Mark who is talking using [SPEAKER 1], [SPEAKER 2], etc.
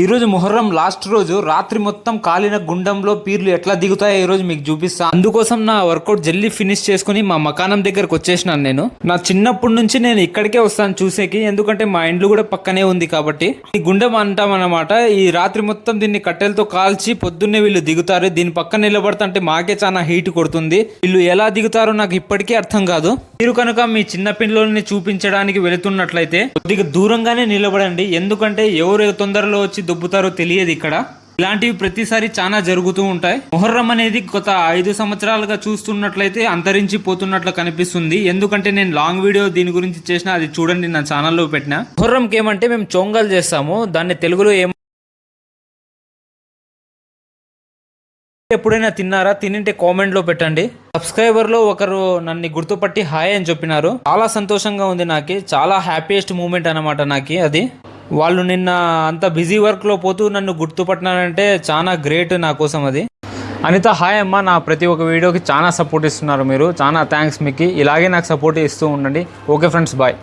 [SPEAKER 1] ఈ రోజు మొహర్రం లాస్ట్ రోజు రాత్రి మొత్తం కాలిన గుండంలో పీర్లు ఎట్లా దిగుతాయో ఈ రోజు మీకు చూపిస్తాను అందుకోసం నా వర్కౌట్ జల్లి ఫినిష్ చేసుకుని మా మకానం దగ్గరకు వచ్చేసినాను నేను. నా చిన్నప్పటి నుంచి నేను ఇక్కడికే వస్తాను చూసేకి ఎందుకంటే మా ఇండ్లు కూడా పక్కనే ఉంది కాబట్టి. ఈ గుండం అంటాం అన్నమాట ఈ రాత్రి మొత్తం దీన్ని కట్టెలతో కాల్చి పొద్దున్నే వీళ్ళు దిగుతారు. దీని పక్కన నిలబడుతుంటే మాకే చాలా హీట్ కొడుతుంది. వీళ్ళు ఎలా దిగుతారో నాకు ఇప్పటికీ అర్థం కాదు. మీరు కనుక మీ చిన్న పిల్లల్ని చూపించడానికి వెళుతున్నట్లయితే కొద్దిగా దూరంగానే నిలబడండి. ఎందుకంటే ఎవరు తొందరలో వచ్చి దుబ్బుతారో తెలియదు ఇక్కడ. ఇలాంటివి ప్రతిసారి చాలా జరుగుతూ ఉంటాయి. మొహర్రం అనేది గత ఐదు సంవత్సరాలుగా చూస్తున్నట్లయితే అంతరించి పోతున్నట్లు కనిపిస్తుంది. ఎందుకంటే నేను లాంగ్ వీడియో దీని గురించి చేసిన అది చూడండి నా ఛానల్లో పెట్టిన. మొహర్రంకి ఏమంటే మేము చొంగల్ చేస్తాము. దాన్ని తెలుగులో ఏం ఎప్పుడైనా తిన్నారా? తినింటే కామెంట్లో పెట్టండి. సబ్స్క్రైబర్లో ఒకరు నన్ను గుర్తుపట్టి హాయ్ అని చెప్పినారు. చాలా సంతోషంగా ఉంది నాకు. చాలా హ్యాపీయెస్ట్ మూమెంట్ అనమాట నాకు అది. వాళ్ళు నిన్న అంత బిజీ వర్క్లో పోతూ నన్ను గుర్తుపట్టినారంటే చాలా గ్రేట్ నా కోసం అది. అనిత హాయ్ అమ్మ. నా ప్రతి ఒక్క వీడియోకి చాలా సపోర్ట్ ఇస్తున్నారు మీరు. చాలా థ్యాంక్స్ మీకు. ఇలాగే నాకు సపోర్ట్ ఇస్తూ ఉండండి. Okay friends bye.